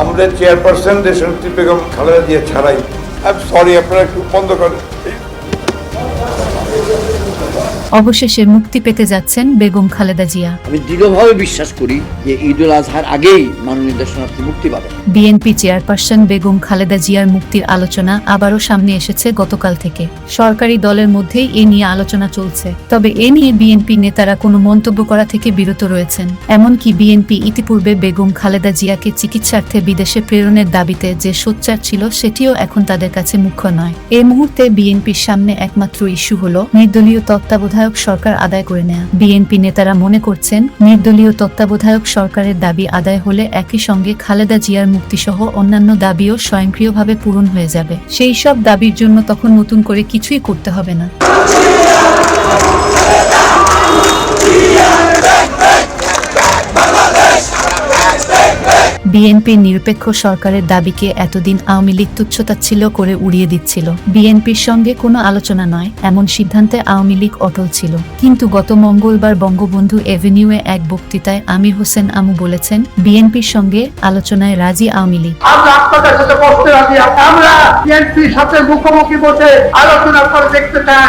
আমাদের চেয়ারপারসন দেশনেত্রী বেগম খালেদা দিয়ে ছাড়াই। সরি আপনারা একটু বন্ধ করেন। অবশেষে মুক্তি পেতে যাচ্ছেন বেগম খালেদা জিয়া। আমি দৃঢ়ভাবে বিশ্বাস করি যে ঈদ উল আজহার আগেই মাননীয় দর্শনার্থী মুক্তি পাবেন বিএনপি চেয়ারপারসন বেগম খালেদা জিয়ার মুক্তির আলোচনা আবারও সামনে এসেছে গতকাল থেকে। সরকারি দলের মধ্যেই এ নিয়ে আলোচনা চলছে। তবে এ নিয়ে বিএনপি নেতারা কোনো মন্তব্য করা থেকে বিরত রয়েছেন। এমনকি বিএনপি ইতিপূর্বে বেগম খালেদা জিয়াকে চিকিৎসার্থে বিদেশে প্রেরণের দাবিতে যে সোচ্চার ছিল সেটিও এখন তাদের কাছে মুখ্য নয়। এই মুহূর্তে বিএনপির সামনে একমাত্র ইস্যু হল নির্দলীয় তত্ত্বাবধায়ক সরকার আদায় করে নেয়া। বিএনপি নেতারা মনে করছেন, নির্দলীয় তত্ত্বাবধায়ক সরকারের দাবি আদায় হলে একই সঙ্গে খালেদা জিয়ার মুক্তিসহ অন্যান্য দাবিও স্বয়ংক্রিয়ভাবে পূরণ হয়ে যাবে। সেই সব দাবির জন্য তখন নতুন করে কিছুই করতে হবে না। বিএনপির নিরপেক্ষ সরকারের দাবিকে এতদিন আওয়ামী লীগ তুচ্ছতাচ্ছিল্য করে উড়িয়ে দিচ্ছিল। বিএনপির সঙ্গে কোনো আলোচনা নয়, এমন সিদ্ধান্তে আওয়ামী লীগ অটল ছিল। কিন্তু গত মঙ্গলবার বঙ্গবন্ধু এভিনিউয়ে এক বক্তৃতায় আমির হোসেন আমু বলেছেন, বিএনপির সঙ্গে আলোচনায় রাজি আওয়ামী লীগ। আমরা বিএনপির সাথে মুখোমুখি বসে আলোচনা করে দেখতে চাই।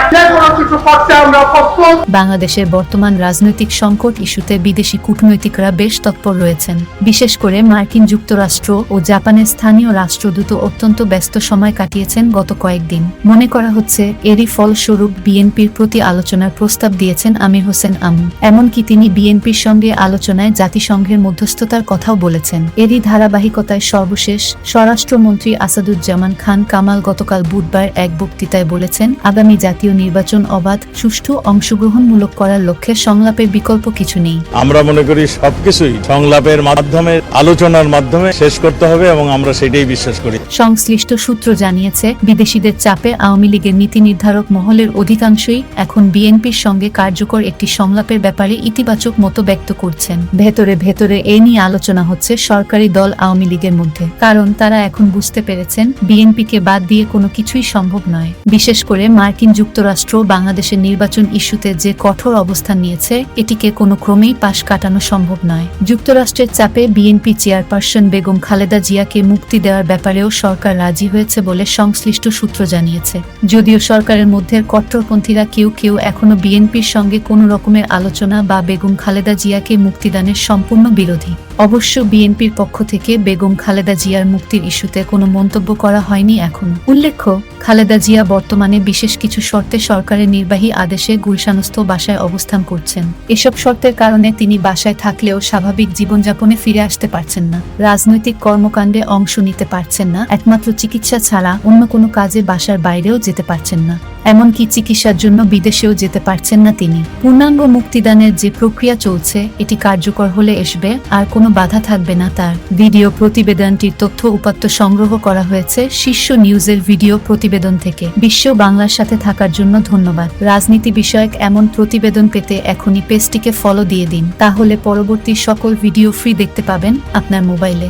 বাংলাদেশের বর্তমান রাজনৈতিক সংকট ইস্যুতে বিদেশি কূটনৈতিকরা বেশ তৎপর রয়েছেন। বিশেষ করে মার্কিন যুক্তরাষ্ট্র ও জাপানের স্থানীয় রাষ্ট্রদূত অত্যন্ত ব্যস্ত সময় কাটিয়েছেন গত কয়েকদিন। মনে করা হচ্ছে, এরই ফলস্বরূপ বিএনপির প্রতি আলোচনার প্রস্তাব দিয়েছেন আমির হোসেন আমু। এমনকি তিনি বিএনপির সঙ্গে আলোচনায় জাতিসংঘের মধ্যস্থতার কথাও বলেছেন। এরই ধারাবাহিকতায় সর্বশেষ স্বরাষ্ট্রমন্ত্রী আসাদুজ্জামান খান কামাল গতকাল বুধবার এক বক্তৃতায় বলেছেন, আগামী জাতীয় নির্বাচন অবাধ সুষ্ঠু অংশগ্রহণমূলক করার লক্ষ্যে সংলাপের বিকল্প কিছু নেই। আমরা মনে করি সবকিছুই সংলাপের মাধ্যমে আলোচনার মাধ্যমে শেষ করতে হবে এবং আমরা সেটাই বিশ্বাস করি। সংশ্লিষ্ট সূত্র জানিয়েছে বিদেশিদের চাপে আওয়ামী লীগের নীতি নির্ধারক মহলের অধিকাংশই এখন বিএনপির সঙ্গে কার্যকর একটি সংলাপের ব্যাপারে ইতিবাচক মতো ব্যক্ত করছেন। ভেতরে ভেতরে এ নিয়ে আলোচনা হচ্ছে সরকারি দল আওয়ামী লীগের মধ্যে কারণ তারা এখন বুঝতে পেরেছেন বিএনপিকে বাদ দিয়ে কোনো কিছুই সম্ভব নয়। বিশেষ করে মার্কিন যুক্তরাষ্ট্র বাংলাদেশের নির্বাচন ইস্যুতে যে কঠোর অবস্থান নিয়েছে, এটিকে কোনো ক্রমেই পাশ কাটানো সম্ভব নয়। যুক্তরাষ্ট্রের চাপে বিএনপি চেয়ারপারসন বেগম খালেদা জিয়াকে মুক্তি দেওয়ার ব্যাপারেও সরকার রাজি হয়েছে বলে সংশ্লিষ্ট সূত্র জানিয়েছে। যদিও সরকারের মধ্যে কট্টরপন্থীরা কেউ কেউ এখনও বিএনপির সঙ্গে কোনো রকমের আলোচনা বা বেগম খালেদা জিয়াকে মুক্তিদানের সম্পূর্ণ বিরোধী। অবশ্য বিএনপির পক্ষ থেকে বেগম খালেদা জিয়ার মুক্তির ইস্যুতে কোনো মন্তব্য করা হয়নি এখন। উল্লেখ্য, খালেদা জিয়া বর্তমানে বিশেষ কিছু শর্তে সরকারের নির্বাহী আদেশে গুলশানস্থ বাসায় অবস্থান করছেন। এসব শর্তের কারণে তিনি বাসায় থাকলেও স্বাভাবিক জীবনযাপনে ফিরে আসতে পারছেন না। রাজনৈতিক কর্মকাণ্ডে অংশ নিতে পারছেন না। একমাত্র চিকিৎসা ছাড়া অন্য কোনো কাজে বাসার বাইরেও যেতে পারছেন না। এমনকি চিকিৎসার জন্য বিদেশেও যেতে পারছেন না তিনি। পূর্ণাঙ্গ মুক্তিদানের যে প্রক্রিয়া চলছে, এটি কার্যকর হলে আসবে আর কোনো বাধা থাকবে না তার। ভিডিও প্রতিবেদনটির তথ্য উপাত্ত সংগ্রহ করা হয়েছে শীর্ষ নিউজের ভিডিও প্রতিবেদন থেকে। বিশ্ব বাংলার সাথে থাকার জন্য ধন্যবাদ। রাজনীতি বিষয়ক এমন প্রতিবেদন পেতে এখনই পেজটিকে ফলো দিয়ে দিন। তাহলে পরবর্তী সকল ভিডিও ফ্রি দেখতে পাবেন আপনার মোবাইলে।